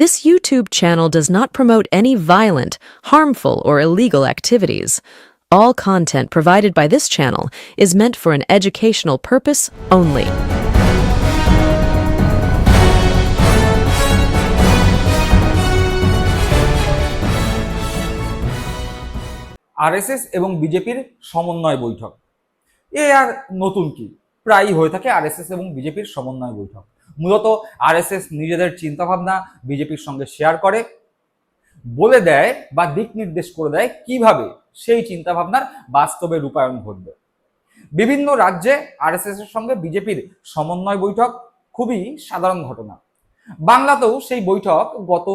This YouTube channel does not promote any violent, harmful, or illegal activities. All content provided by this channel is meant for an educational purpose only. RSS এবং বিজেপির সমন্বয় বৈঠক এ আর নতুন কি প্রায়ই হয়ে থাকে আরএসএস এবং বিজেপির সমন্বয় বৈঠক মূলত আরএসএস নিজেদের চিন্তাভাবনা বিজেপির সঙ্গে শেয়ার করে, বলে দেয় বা দিক নির্দেশ করে দেয় কীভাবে সেই চিন্তাভাবনার বাস্তবে রূপায়ণ ঘটবে। বিভিন্ন রাজ্যে আরএসএস এর সঙ্গে বিজেপির সমন্বয় বৈঠক, খুবই সাধারণ ঘটনা। বাংলাতেও সেই বৈঠক গত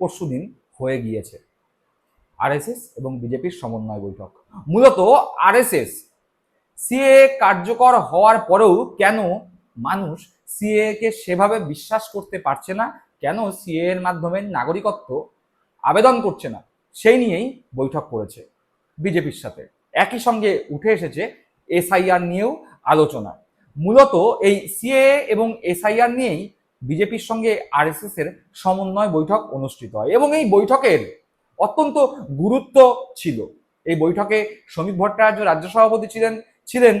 পরশুদিন হয়ে গিয়েছে। আরএসএস এবং বিজেপির সমন্বয় বৈঠক। মূলত আরএসএস সিএ কার্যকর হওয়ার পরেও কেন মানুষ সিএ কে সেভাবে বিশ্বাস করতে পারছে না, কেন সিএ এর মাধ্যমে নাগরিকত্ব আবেদন করছে না? সেই নিয়েই বৈঠক করেছে বিজেপির সাথে। একই সঙ্গে উঠে এসেছে এসআইআর নিয়েও আলোচনা। মূলত এই সিএ এবং এসআইআর নিয়েই বিজেপির সঙ্গে আরএসএস এর সমন্বয় বৈঠক অনুষ্ঠিত হয় এবং এই বৈঠকের অত্যন্ত গুরুত্ব ছিল। এই বৈঠকে শ্রমিক ভট্টাচার্য রাজ্য সভাপতি ছিলেন ছিলেন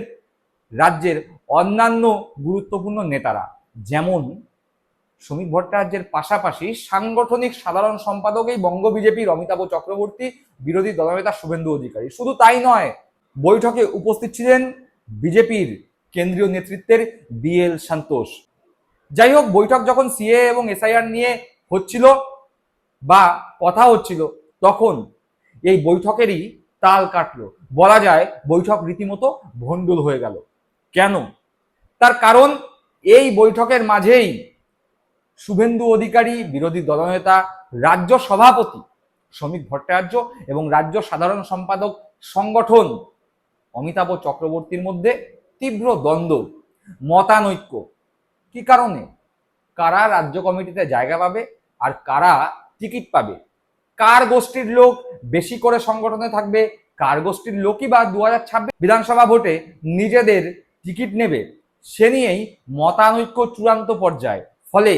রাজ্যের অন্যান্য গুরুত্বপূর্ণ নেতারা, যেমন শ্রমিক ভট্টাচার্যের পাশাপাশি সাংগঠনিক সাধারণ সম্পাদক এই বঙ্গ বিজেপির অমিতাভ চক্রবর্তী, বিরোধী দলনেতা শুভেন্দু অধিকারী। শুধু তাই নয়, বৈঠকে উপস্থিত ছিলেন বিজেপির কেন্দ্রীয় নেতৃত্বের বিএল সন্তোষ। যাই হোক, বৈঠক যখন সিএ এবং এসআইআর নিয়ে হচ্ছিল বা কথা হচ্ছিল, তখন এই বৈঠকেরই তাল কাটলো। বলা যায়, বৈঠক রীতিমতো ভণ্ডুল হয়ে গেল। কেন? তার কারণ এই বৈঠকের মাঝেই শুভেন্দু অধিকারী, বিরোধী দলনেতা, রাজ্য সভাপতি শ্রমিক ভট্টাচার্য এবং রাজ্য সাধারণ সম্পাদক সংগঠন অমিতাভ চক্রবর্তীর মধ্যে তীব্র দ্বন্দ্ব, মতানৈক্য। কি কারণে? কারা রাজ্য কমিটিতে জায়গা পাবে আর কারা টিকিট পাবে? কার গোষ্ঠীর লোক বেশি করে সংগঠনে থাকবে? কার গোষ্ঠীর লোকই বা দু হাজার ছাব্বিশ বিধানসভা ভোটে নিজেদের টিকিট নেবে, সে নিয়েই মতানৈক্য চূড়ান্ত পর্যায়ে। ফলে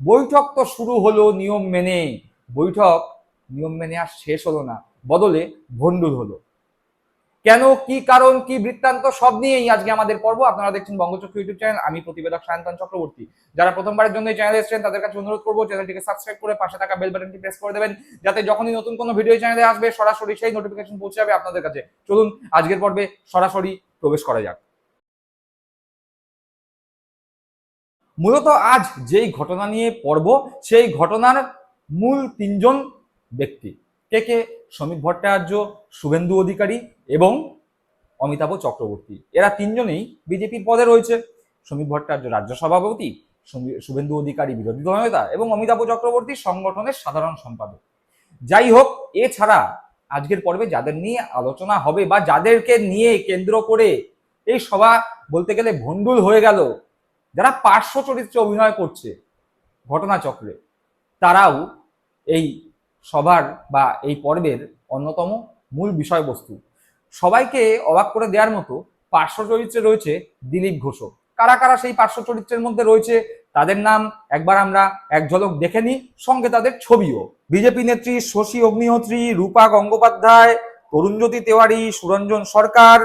বৈঠক তো শুরু হলো নিয়ম মেনে বৈঠক নিয়ম মেনে আর শেষ হলো না, বদলে ভণ্ডুল হলো। কেন, কি কারণ, কি বৃত্তান্ত, সব নিয়েই আজকে আমাদের পর্ব। আপনারা দেখছেন বঙ্গচক্র ইউটিউব চ্যানেল, আমি প্রতিবেদক সায়ন্তন চক্রবর্তী। যারা প্রথমবারের জন্য এই চ্যানেলে এসেছেন, তাদের কাছে অনুরোধ করব, চ্যানেলটিকে সাবস্ক্রাইব করে পাশে থাকা বেল বাটনটি প্রেস করে দেবেন, যাতে যখনই নতুন কোনো ভিডিও চ্যানেলে আসবে, সরাসরি সেই নোটিফিকেশন পৌঁছে যাবে আপনাদের কাছে। চলুন, আজকের পর্বে সরাসরি প্রবেশ করা যাক। মূলত আজ যেই ঘটনা নিয়ে পর্ব সেই ঘটনার মূল তিনজন ব্যক্তি। কে কে? শ্রমিক ভট্টাচার্য, শুভেন্দু অধিকারী এবং অমিতাভ চক্রবর্তী। এরা তিনজনেই বিজেপির পদে রয়েছে। শ্রমিক ভট্টাচার্য রাজ্য সভাপতি শুভেন্দু অধিকারী বিরোধী দলনেতা এবং অমিতাভ চক্রবর্তী সংগঠনের সাধারণ সম্পাদক। যাই হোক, এছাড়া আজকের পর্বে যাদের নিয়ে আলোচনা হবে বা যাদেরকে নিয়ে কেন্দ্র করে এই সভা বলতে গেলে ভণ্ডুল হয়ে গেল যারা পার্শ্ব চরিত্রে অভিনয় করছে ঘটনাচক্রে, তারাও এই সভার বা এই পর্বের অন্যতম মূল বিষয়বস্তু। সবাইকে অবাক করে দেওয়ার মতো পার্শ্ব চরিত্রে রয়েছে দিলীপ ঘোষও কারা কারা সেই পার্শ্ব চরিত্রের মধ্যে রয়েছে, তাদের নাম একবার আমরা এক ঝলক দেখে নিই, সঙ্গে তাদের ছবিও। বিজেপি নেত্রী শশী অগ্নিহোত্রী, রূপা গঙ্গোপাধ্যায়, তরুণজ্যোতি তেওয়ারি, সুরঞ্জন সরকার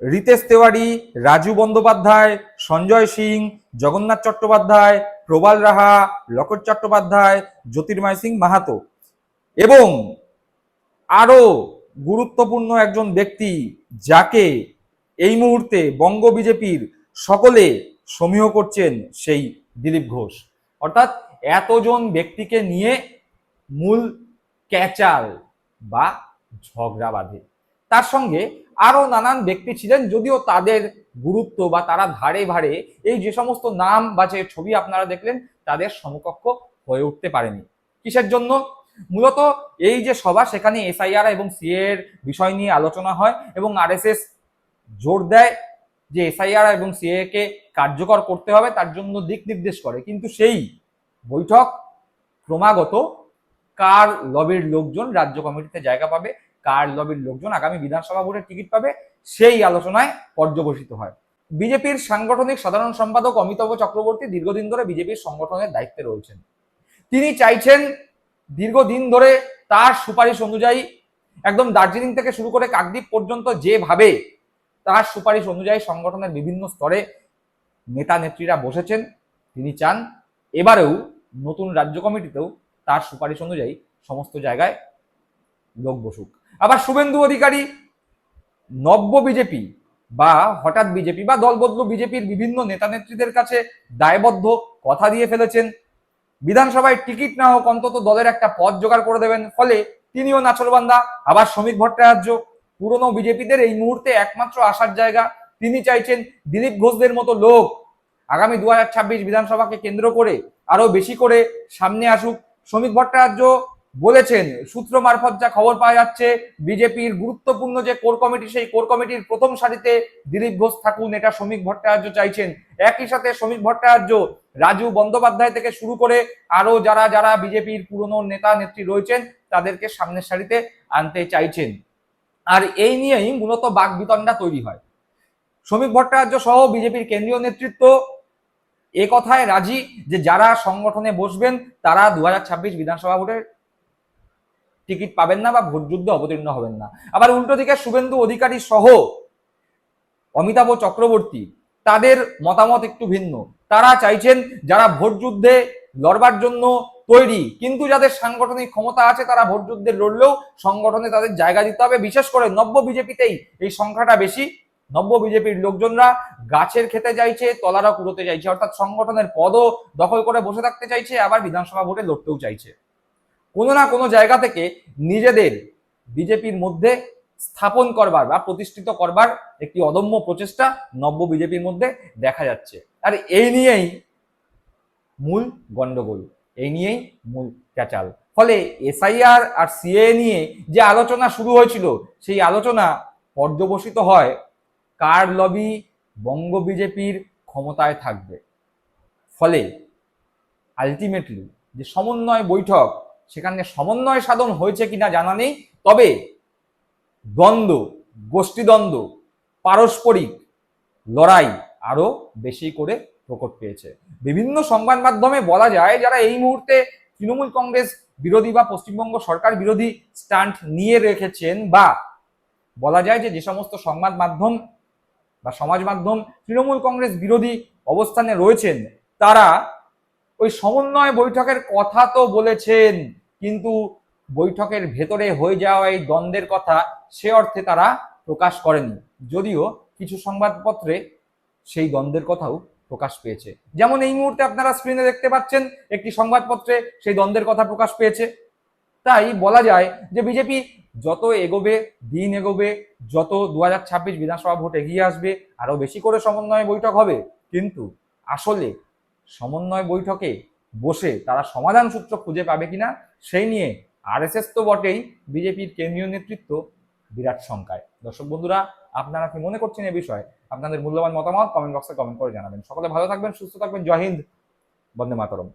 রিতেশ তেওয়ারি, রাজু বন্দ্যোপাধ্যায়, সঞ্জয় সিং, জগন্নাথ চট্টোপাধ্যায়, প্রবাল রাহা, লকট চট্টোপাধ্যায়, জ্যোতির্ময় সিং মাহাতো। এবং আরও গুরুত্বপূর্ণ একজন ব্যক্তি যাকে এই মুহূর্তে বঙ্গ বিজেপির সকলে সমীহ করছেন সেই দিলীপ ঘোষ। অর্থাৎ এতজন ব্যক্তিকে নিয়ে মূল ক্যাচাল বা ঝগড়া বাঁধে। তার সঙ্গে আরও নানান ব্যক্তি ছিলেন যদিও তাদের গুরুত্ব বা তারা ধারে ভারে এই যে সমস্ত নাম বা যে ছবি আপনারা দেখলেন, তাদের সমকক্ষ হয়ে উঠতে পারেনি। কিসের জন্য? মূলত এই যে সভা, সেখানে এসআইআর এবং সিএ এর বিষয় নিয়ে আলোচনা হয় এবং আরএসএস জোর দেয় যে এসআইআর এবং সিএ কে কার্যকর করতে হবে, তার জন্য দিক নির্দেশ করে। কিন্তু সেই বৈঠক ক্রমাগত কার লবির লোকজন রাজ্য কমিটিতে জায়গা পাবে কার লবির লোকজন আগামী বিধানসভা ভোটের টিকিট পাবে সেই আলোচনায় পর্যবসিত হয়। বিজেপির সাংগঠনিক সাধারণ সম্পাদক অমিতাভ চক্রবর্তী দীর্ঘদিন ধরে বিজেপির সংগঠনের দায়িত্বে রয়েছেন। তিনি চাইছেন দীর্ঘদিন ধরে তার সুপারিশ অনুযায়ী একদম দার্জিলিং থেকে শুরু করে কাকদ্বীপ পর্যন্ত যেভাবে তার সুপারিশ অনুযায়ী সংগঠনের বিভিন্ন স্তরে নেতা নেত্রীরা বসেছেন, তিনি চান এবারেও নতুন রাজ্য কমিটিতেও তার সুপারিশ অনুযায়ী সমস্ত জায়গায় লোক বসুক। আবার শুভেন্দু অধিকারী, নব্য বিজেপি বা হঠাৎ বিজেপি বা দলবদলু বিজেপির বিভিন্ন নেতা নেত্রীদের কাছে দায়বদ্ধ কথা দিয়ে ফেলেছেন। বিধানসভায় টিকিট না হোক, অন্তত দলের একটা পদ জোগাড় করে দেবেন। ফলে তিনিও নাচরবান্দা আবার শ্রমিক ভট্টাচার্য, পুরনো বিজেপিদের এই মুহূর্তে একমাত্র আসার জায়গা। তিনি চাইছেন দিলীপ ঘোষদের মতো লোক আগামী দু হাজার ছাব্বিশ বিধানসভাকে কেন্দ্র করে আরও বেশি করে সামনে আসুক। শ্রমিক ভট্টাচার্য বলেছেন, সূত্র মারফত যা খবর পাওয়া যাচ্ছে, বিজেপির গুরুত্বপূর্ণ যে কোর কমিটি, সেই কোর কমিটির প্রথম সারিতে দিলীপ ঘোষ থাকুন, এটা শ্রমিক ভট্টাচার্য চাইছেন। একই সাথে শ্রমিক ভট্টাচার্য রাজু বন্দ্যোপাধ্যায় থেকে শুরু করে আরও যারা যারা বিজেপির পুরনো নেতা, নেত্রী রয়েছেন, তাদেরকে সামনের সারিতে আনতে চাইছেন। আর এই নিয়েই মূলত বাক বিতণ্ডা তৈরি হয়। শ্রমিক ভট্টাচার্য সহ বিজেপির কেন্দ্রীয় নেতৃত্ব এ কথায় রাজি যে যারা সংগঠনে বসবেন, তারা দু হাজার ছাব্বিশ বিধানসভা ভোটের টিকিট পাবেন না বা ভোট যুদ্ধে অবতীর্ণ হবেন না। আবার উল্টো দিকে শুভেন্দু অধিকারী সহ অমিতাভ চক্রবর্তী, তাদের মতামত একটু ভিন্ন। তারা চাইছেন যারা ভোট যুদ্ধে লড়বার জন্য তৈরি, কিন্তু যাদের সাংগঠনিক ক্ষমতা আছে তারা ভোট যুদ্ধে লড়লেও সংগঠনে তাদের জায়গা দিতে হবে। বিশেষ করে নব্য বিজেপিতেই এই সংখ্যাটা বেশি। নব্য বিজেপির লোকজনরা গাছের খেতে চাইছে তলারা কুড়োতে চাইছে, অর্থাৎ সংগঠনের পদও দখল করে বসে থাকতে চাইছে, আবার বিধানসভা ভোটে লড়তেও চাইছে। কোনো না কোনো জায়গা থেকে নিজেদের বিজেপির মধ্যে স্থাপন করবার বা প্রতিষ্ঠিত করবার একটি অদম্য প্রচেষ্টা নব্য বিজেপির মধ্যে দেখা যাচ্ছে। আর এই নিয়েই মূল গন্ডগোল, এই নিয়েই মূল ক্যাচাল। ফলে এসআইআর আর সিএ নিয়ে যে আলোচনা শুরু হয়েছিল, সেই আলোচনা পর্যবসিত হয় কার লবি বঙ্গ বিজেপির ক্ষমতায় থাকবে। ফলে আলটিমেটলি যে সমন্বয় বৈঠক সেখানে সমন্বয় সাধন হয়েছে কিনা জানা নেই, তবে দ্বন্দ্ব, গোষ্ঠীদ্বন্দ্ব, পারস্পরিক লড়াই আরও বেশি করে প্রকট পেয়েছে। বিভিন্ন সংবাদ মাধ্যমে বলা যায়, যারা এই মুহূর্তে তৃণমূল কংগ্রেস বিরোধী বা পশ্চিমবঙ্গ সরকার বিরোধী স্ট্যান্ড নিয়ে রেখেছেন বা বলা যায় যে যে সমস্ত সংবাদ মাধ্যম বা সমাজ মাধ্যম তৃণমূল কংগ্রেস বিরোধী অবস্থানে রয়েছেন, তারা ওই সমন্বয় বৈঠকের কথা তো বলেছেন, কিন্তু বৈঠকের ভেতরে হয়ে যাওয়া এই দ্বন্দ্বের কথা সে অর্থে তারা প্রকাশ করেনি। যদিও কিছু সংবাদপত্রে সেই দ্বন্দ্বের কথাও প্রকাশ পেয়েছে। যেমন এই মুহূর্তে আপনারা স্ক্রিনে দেখতে পাচ্ছেন, একটি সংবাদপত্রে সেই দ্বন্দ্বের কথা প্রকাশ পেয়েছে। তাই বলা যায় যে বিজেপি যত এগোবে, দিন এগোবে, যত দু হাজার ছাব্বিশ বিধানসভা ভোট এগিয়ে আসবে আরও বেশি করে সমন্বয় বৈঠক হবে। কিন্তু আসলে সমন্বয় বৈঠকে বসে তারা সমাধান সূত্র খুঁজে পাবে কিনা, সেই নিয়ে আরএসএস তো বটেই, বিজেপির কেন্দ্রীয় নেতৃত্ব বিরাট সংখ্যায় দর্শক বন্ধুরা, আপনারা কি মনে করছেন এ বিষয়ে? আপনাদের মূল্যবান মতামত কমেন্ট বক্সে কমেন্ট করে জানাবেন। সকলে ভালো থাকবেন, সুস্থ থাকবেন। জয় হিন্দ, বন্দে মাতরম।